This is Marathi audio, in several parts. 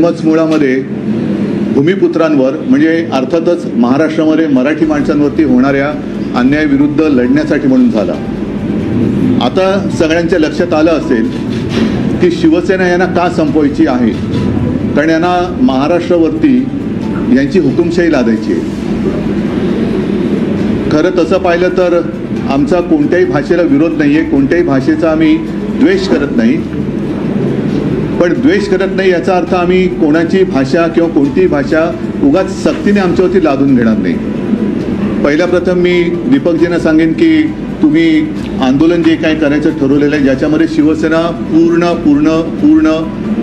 मुळामध्ये भूमिपुत्रांवर म्हणजे अर्थातच महाराष्ट्रामध्ये मराठी माणसांवरती होणाऱ्या अन्यायाविरुद्ध लढण्यासाठी म्हणून झाला. आता सगळ्यांच्या लक्षात आलं असेल की शिवसेना यांना का संपवायची आहे? कारण यांना महाराष्ट्रावरती यांची हुकुमशाही लादायची आहे. खरं तसं पाहिलं तर आमचा कोणत्याही भाषेला विरोध नाही आहे कोणत्याही भाषेचा आम्ही द्वेष करत नाही. पण द्वेष करत नाही याचा अर्थ आम्ही कोणाची भाषा किंवा कोणतीही भाषा उगाच सक्तीने आमच्यावरती लादून घेणार नाही. पहिल्या प्रथम मी दीपकजींना सांगेन की तुम्ही आंदोलन जे काही करायचं ठरवलेलं आहे ज्याच्यामध्ये शिवसेना पूर्ण पूर्ण पूर्ण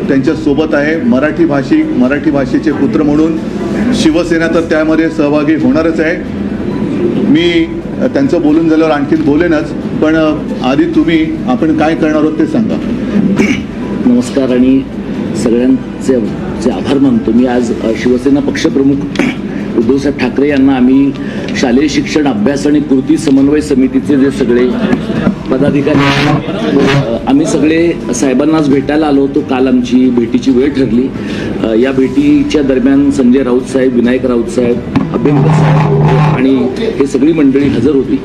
त्यांच्यासोबत आहे. मराठी भाषिक मराठी भाषेचे पुत्र म्हणून शिवसेना तर त्यामध्ये सहभागी होणारच आहे. मी त्यांचं बोलून झाल्यावर आणखीन बोलेनच पण आधी तुम्ही आपण काय करणार आहोत ते सांगा. नमस्कार आणि सगळ्यांचे चे आभार मानतो. मी आज शिवसेना पक्षप्रमुख उद्धवसाहेब ठाकरे यांना आम्ही शालेय शिक्षण अभ्यास आणि कृती समन्वय समितीचे जे सगळे पदाधिकारी आम्ही सगळे साहेबांना आज भेटायला आलो होतो. काल आमची भेटीची वेळ ठरली. या भेटीच्या दरम्यान संजय राऊत साहेब विनायक राऊत साहेब अभ्यंकर साहेब आणि हे सगळी मंडळी हजर होती.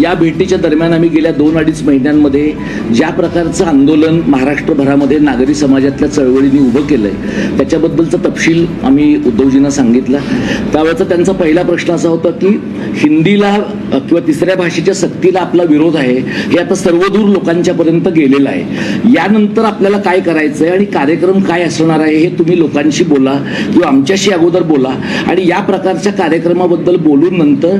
या भेटीच्या दरम्यान आम्ही गेल्या दोन अडीच महिन्यांमध्ये ज्या प्रकारचं आंदोलन महाराष्ट्रभरामध्ये नागरी समाजातल्या चळवळींनी उभं केलंय त्याच्याबद्दलचा तपशील आम्ही उद्धवजींना सांगितला. त्यावेळेचा त्यांचा पहिला प्रश्न असा होता की हिंदीला किंवा तिसऱ्या भाषेच्या सक्तीला आपला विरोध आहे हे आता सर्वदूर लोकांच्यापर्यंत गेलेलं आहे. यानंतर आपल्याला काय करायचं आहे आणि कार्यक्रम काय असणार आहे हे तुम्ही लोकांशी बोला किंवा आमच्याशी अगोदर बोला. आणि या प्रकारच्या कार्यक्रमाबद्दल बोलून नंतर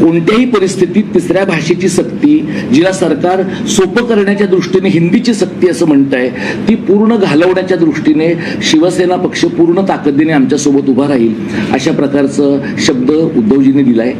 कोणत्याही परिस्थितीत तिसऱ्या भाषेची सक्ती जिला सरकार सोपं करण्याच्या दृष्टीने हिंदीची सक्ती असं म्हणत आहे ती पूर्ण घालवण्याच्या दृष्टीने शिवसेना पक्ष पूर्ण ताकदीने आमच्यासोबत उभा राहील अशा प्रकारचं शब्द उद्धवजींनी दिलाय.